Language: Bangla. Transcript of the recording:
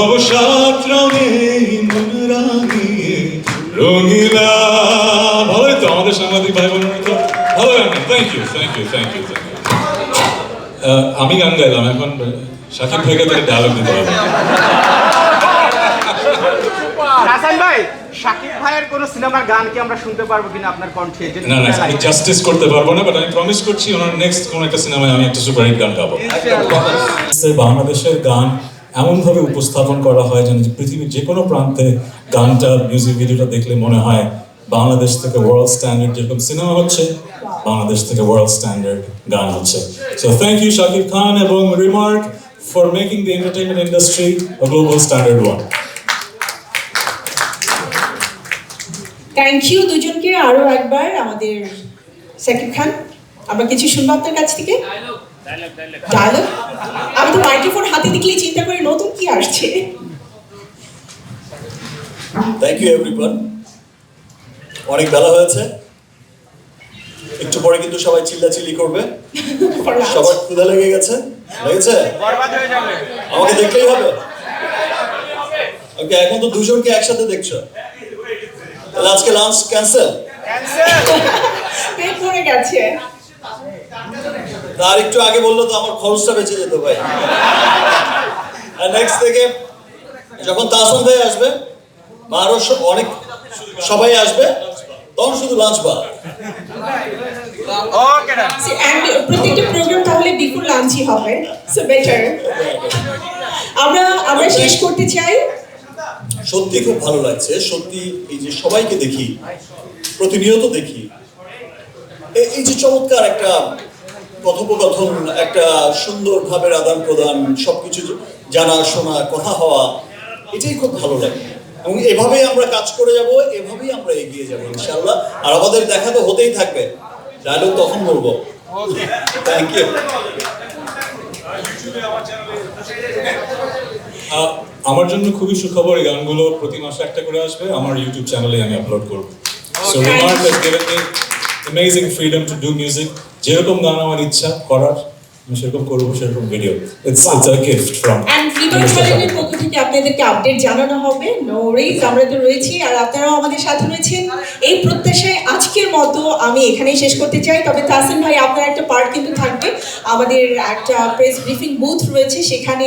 অবসাদ রঙে মন রাঙিয়ে রঙিলা। ভালোই তো আমাদের সাংবাদিক ভাই বোনেরা তো ভালো গান thank you thank you thank you thank you আমি গান গাইলাম এখন সাকিব ভাইকে তাকে ডায়লগ দিতে হবে। হাসান ভাই শাকিব ভাইয়ের কোন সিনেমার গান কি আমরা শুনতে পারব কিনা আপনার কণ্ঠে? না না আমি জাস্টিস করতে পারব না বাট আমি প্রমিস করছি ওনার নেক্সট কোন একটা সিনেমায় আমি একটা সুপার গান গাবো। বাংলাদেশের গান এমনভাবে উপস্থাপন করা হয় যেন পৃথিবীর যে কোনো প্রান্তে গানটা মিউজিক ভিডিওটা দেখলে মনে হয় বাংলাদেশ থেকে ওয়ার্ল্ড স্ট্যান্ডার্ড যেরকম সিনেমা হচ্ছে, বাংলাদেশ থেকে ওয়ার্ল্ড স্ট্যান্ডার্ড গান হচ্ছে। So thank you Shakib Khan এবং Remark for making the entertainment industry a global standard one. Thank you দুজনকে আরও একবার আমাদের সাকিব খান আমরা কিছু শুনব আপনার কাছ থেকে? ডায়লগ আমি তো মাইক্রোফোন হাতে দেখলেই চিন্তা করি নতুন কি আসছে। থ্যাংক ইউ এভরিওয়ান অনেক বেলা হয়েছে। একটু পরে কিন্তু সবাই চিল্লাচিল্লি করবে। সবার ক্ষুধা লেগে গেছে। লেগেছে? বরবাদ যাবে। আমাকে দেখলেই হবে। ওকে এখন তো দুজনকে একসাথে দেখছ। তাহলে আজকে লাঞ্চ ক্যান্সেল পেট ভরে গেছে। তার একটু আগে বলল তো আমার খরচটা বেঁচে যেত ভাই। আর নেক্সট থেকে যখন তাসন ভাই আসবে আরও অনেক সবাই আসবে তখন শুধু লাঞ্চ বা ওকে না And প্রত্যেকটা প্রোগ্রাম তাহলে বিপুল লাঞ্চই হবে সো বেটার আমরা আমরা শেষ করতে চাই। সত্যি খুব ভালো লাগছে সত্যি এই যে সবাইকে দেখি প্রতিনিয়ত দেখি। এই যে চমৎকার একটা কথোপকথন একটা সুন্দর ভাবের আদান প্রদান সবকিছু জানা শোনা কথা হওয়া এটাই খুব ভালো লাগে। এবং এভাবেই আমরা কাজ করে যাব এভাবেই আমরা এগিয়ে যাব ইনশাআল্লাহ। আর আমাদের দেখা তো হতেই থাকবে। ডায়লগ তখন বলব। থ্যাংক ইউ আমার জন্য খুবই সুখবর এই গানগুলো প্রতি মাসে একটা করে আসবে। আমার ইউটিউব চ্যানেলে আমি আপলোড করব। So Remark freedom to do music যেরকম গান আমার ইচ্ছা করার আমি সেরকম করব সেরকম video it's it's a gift from and freedom চ্যানেলের পক্ষ থেকে আপনাদেরকে আপডেট জানানো হবে। নো ওয়ারিজ আমরা তো রয়েছি আর আপনারাও আমাদের সাথে রয়েছেন। এই প্রত্যাশায় আজকের মতো আমি এখানেই শেষ করতে চাই। তবে তাসিন ভাই আপনার একটা পার্ট কিন্তু থাকবে। আমাদের একটা প্রেস ব্রিফিং বুথ রয়েছে সেখানে